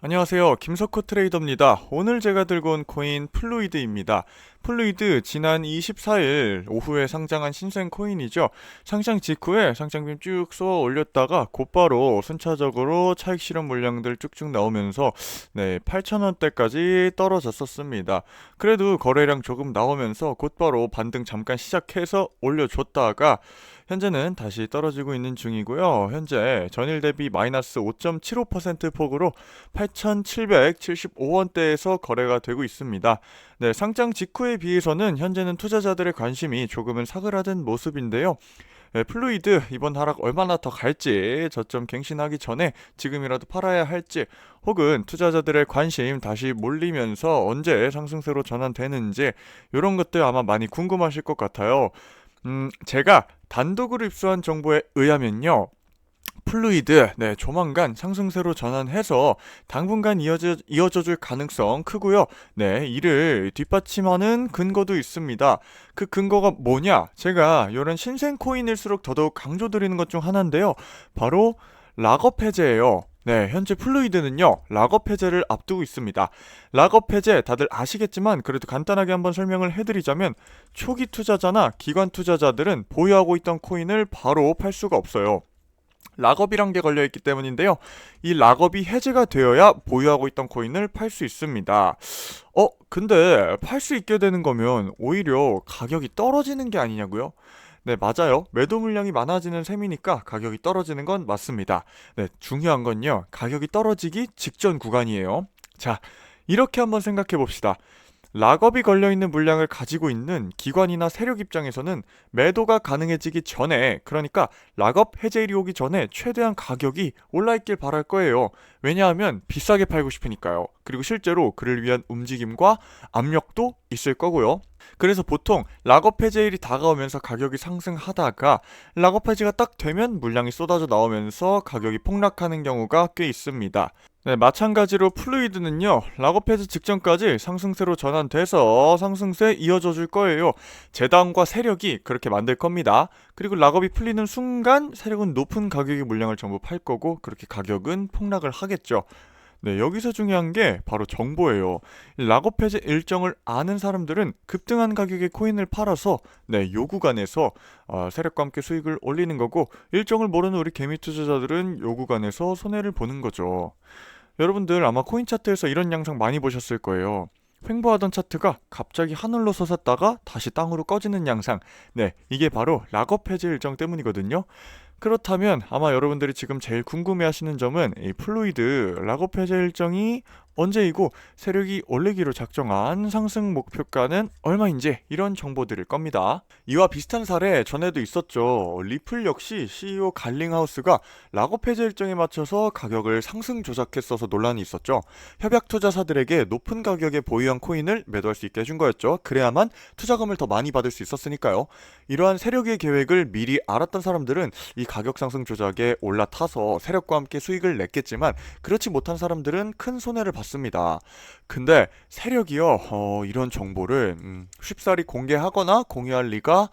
안녕하세요. 김석호 트레이더입니다. 오늘 제가 들고 온 코인 플루이드입니다. 플루이드 지난 24일 오후에 상장한 신생 코인이죠. 상장 직후에 상장빔 쭉 쏘아 올렸다가 곧바로 순차적으로 차익 실현 물량들 쭉쭉 나오면서 네, 8,000원대까지 떨어졌었습니다. 그래도 거래량 조금 나오면서 곧바로 반등 잠깐 시작해서 올려줬다가 현재는 다시 떨어지고 있는 중이고요. 현재 전일 대비 마이너스 5.75% 폭으로 8,775원대에서 거래가 되고 있습니다. 네, 상장 직후에 비해서는 현재는 투자자들의 관심이 조금은 사그라든 모습인데요. 네, 플루이드 이번 하락 얼마나 더 갈지 저점 갱신하기 전에 지금이라도 팔아야 할지 혹은 투자자들의 관심 다시 몰리면서 언제 상승세로 전환되는지 이런 것들 아마 많이 궁금하실 것 같아요. 음, 제가 단독으로 입수한 정보에 의하면요. 플루이드, 네, 조만간 상승세로 전환해서 당분간 이어져, 이어져 줄 가능성 크고요. 네, 이를 뒷받침하는 근거도 있습니다. 그 근거가 뭐냐? 제가 이런 신생 코인일수록 더더욱 강조드리는 것 중 하나인데요. 바로 락업 해제예요. 네, 현재 플루이드는요, 락업 해제를 앞두고 있습니다. 락업 해제 다들 아시겠지만 그래도 간단하게 한번 설명을 해드리자면 초기 투자자나 기관 투자자들은 보유하고 있던 코인을 바로 팔 수가 없어요. 락업이란 게 걸려 있기 때문인데요. 이 락업이 해제가 되어야 보유하고 있던 코인을 팔 수 있습니다. 어, 근데 팔 수 있게 되는 거면 오히려 가격이 떨어지는 게 아니냐고요? 네, 맞아요. 매도 물량이 많아지는 셈이니까 가격이 떨어지는 건 맞습니다. 네, 중요한 건요. 가격이 떨어지기 직전 구간이에요. 자, 이렇게 한번 생각해 봅시다. 락업이 걸려있는 물량을 가지고 있는 기관이나 세력 입장에서는 매도가 가능해지기 전에 그러니까 락업 해제일이 오기 전에 최대한 가격이 올라있길 바랄 거예요. 왜냐하면 비싸게 팔고 싶으니까요. 그리고 실제로 그를 위한 움직임과 압력도 있을 거고요. 그래서 보통 락업 해제일이 다가오면서 가격이 상승하다가 락업 해제가 딱 되면 물량이 쏟아져 나오면서 가격이 폭락하는 경우가 꽤 있습니다. 네, 마찬가지로 플루이드는요, 락업 해제 직전까지 상승세로 전환돼서 상승세 이어져 줄 거예요. 재단과 세력이 그렇게 만들 겁니다. 그리고 락업이 풀리는 순간 세력은 높은 가격의 물량을 전부 팔 거고 그렇게 가격은 폭락을 하겠죠. 네, 여기서 중요한 게 바로 정보예요. 락업 해제 일정을 아는 사람들은 급등한 가격의 코인을 팔아서 네, 요 구간에서 어, 세력과 함께 수익을 올리는 거고 일정을 모르는 우리 개미 투자자들은 요 구간에서 손해를 보는 거죠. 여러분들 아마 코인 차트에서 이런 양상 많이 보셨을 거예요. 횡보하던 차트가 갑자기 하늘로 솟았다가 다시 땅으로 꺼지는 양상. 네, 이게 바로 락업 해제 일정 때문이거든요. 그렇다면 아마 여러분들이 지금 제일 궁금해하시는 점은 이 플루이드 해제 일정이 언제이고 세력이 올리기로 작정한 상승 목표가는 얼마인지 이런 정보들일 겁니다. 이와 비슷한 사례 전에도 있었죠. 리플 역시 CEO 갈링하우스가 락업 해제 일정에 맞춰서 가격을 상승 조작했어서 논란이 있었죠. 협약 투자사들에게 높은 가격에 보유한 코인을 매도할 수 있게 해준 거였죠. 그래야만 투자금을 더 많이 받을 수 있었으니까요. 이러한 세력의 계획을 미리 알았던 사람들은 이 가격 상승 조작에 올라타서 세력과 함께 수익을 냈겠지만 그렇지 못한 사람들은 큰 손해를 봤습니다. 근데 세력이요, 어, 이런 정보를 음, 쉽사리 공개하거나 공유할 리가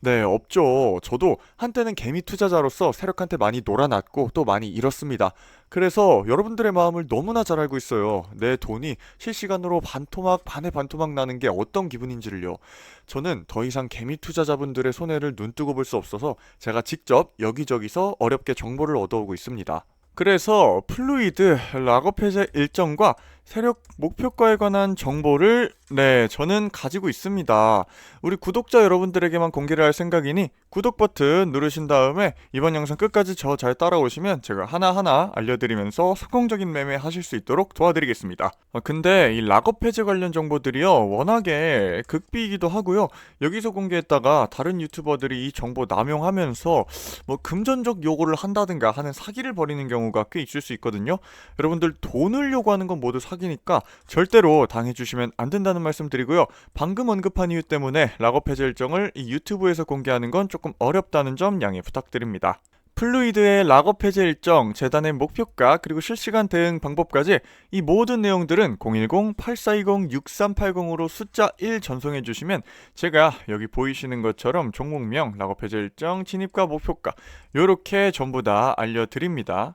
네, 없죠. 저도 한때는 개미 투자자로서 세력한테 많이 놀아났고 또 많이 잃었습니다. 그래서 여러분들의 마음을 너무나 잘 알고 있어요. 내 돈이 실시간으로 반토막 반에 반토막 나는 게 어떤 기분인지를요. 저는 더 이상 개미 투자자분들의 손해를 눈뜨고 볼 수 없어서 제가 직접 여기저기서 어렵게 정보를 얻어오고 있습니다. 그래서 플루이드 락업 해제 일정과 세력 목표가에 관한 정보를 네, 저는 가지고 있습니다. 우리 구독자 여러분들에게만 공개를 할 생각이니 구독 버튼 누르신 다음에 이번 영상 끝까지 저 잘 따라오시면 제가 하나하나 알려드리면서 성공적인 매매 하실 수 있도록 도와드리겠습니다. 어, 근데 이 락업 해제 관련 정보들이요, 워낙에 극비이기도 하고요. 여기서 공개했다가 다른 유튜버들이 이 정보 남용하면서 뭐 금전적 요구를 한다든가 하는 사기를 벌이는 경우가 꽤 있을 수 있거든요. 여러분들 돈을 요구하는 건 모두 사기 니까 절대로 당해주시면 안 된다는 말씀 드리고요. 방금 언급한 이유 때문에 락업 해제 일정을 이 유튜브에서 공개하는 건 조금 어렵다는 점 양해 부탁드립니다. 플루이드의 락업 해제 일정, 재단의 목표가, 그리고 실시간 대응 방법까지 이 모든 내용들은 010-8420-6380으로 숫자 1 전송해 주시면 제가 여기 보이시는 것처럼 종목명, 락업 해제 일정, 진입과 목표가 요렇게 전부 다 알려드립니다.